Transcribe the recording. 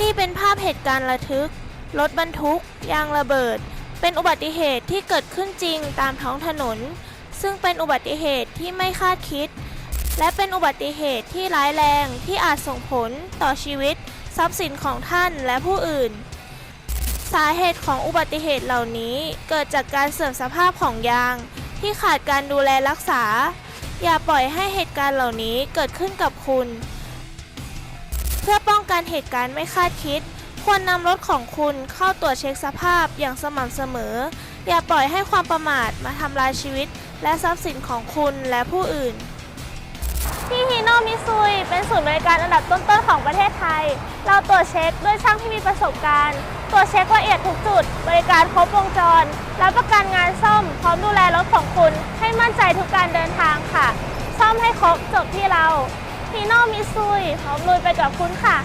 นี่เป็นภาพเหตุการณ์ระทึก รถบรรทุก ยางระเบิด เป็นอุบัติเหตุที่เกิดขึ้นจริงตามท้องถนน ซึ่งเป็นอุบัติเหตุที่ไม่คาดคิด และเป็นอุบัติเหตุที่ร้ายแรงที่อาจส่งผลต่อชีวิต ทรัพย์สินของท่านและผู้อื่น สาเหตุของอุบัติเหตุเหล่านี้เกิดจากการเสื่อมสภาพของยาง ที่ขาดการดูแลรักษา อย่าปล่อยให้เหตุการณ์เหล่านี้เกิดขึ้นกับคุณ พื่อป้องกันเหตุการณ์ไม่คาดคิด ควรนำรถของคุณเข้าตรวจเช็คสภาพอย่างสม่ำเสมอ อย่าปล่อยให้ความประมาทมาทำลายชีวิต และทรัพย์สินของคุณและผู้อื่น ที่ฮีโนมิซุยเป็นศูนย์บริการอันดับต้นๆของประเทศไทย เราตรวจเช็คด้วยช่างที่มีประสบการณ์ ตรวจเช็คละเอียดทุกจุด บริการครบวงจร รับประกันงานซ่อม พร้อมดูแลรถของคุณ ให้มั่นใจทุกการเดินทางค่ะ ซ่อมให้ครบจบที่เรา ฮีโนมิซุยพร้อมลุยไปกับคุณค่ะ